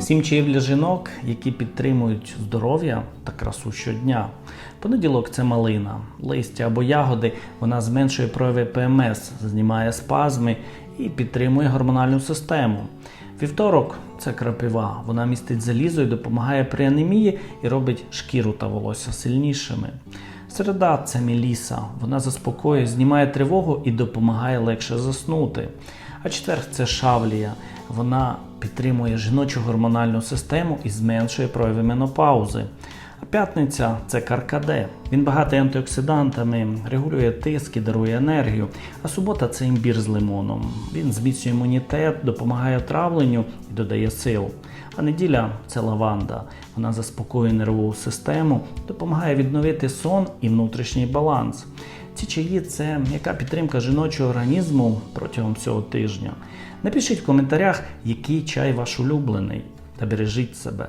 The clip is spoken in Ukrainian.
Сім чаїв для жінок, які підтримують здоров'я та красу щодня. Понеділок це малина, листя або ягоди. Вона зменшує прояви ПМС, знімає спазми і підтримує гормональну систему. Вівторок це крапива. Вона містить залізо і допомагає при анемії і робить шкіру та волосся сильнішими. Середа це міліса. Вона заспокоює, знімає тривогу і допомагає легше заснути. А четверг це шавлія. Вона підтримує жіночу гормональну систему і зменшує прояви менопаузи. П'ятниця це каркаде. Він багатий антиоксидантами, регулює тиск і дарує енергію. А субота це імбір з лимоном. Він зміцнює імунітет, допомагає травленню і додає сил. А неділя це лаванда. Вона заспокоює нервову систему, допомагає відновити сон і внутрішній баланс. Ці чаї це м'яка підтримка жіночого організму протягом всього тижня. Напишіть в коментарях, який чай ваш улюблений, та бережіть себе.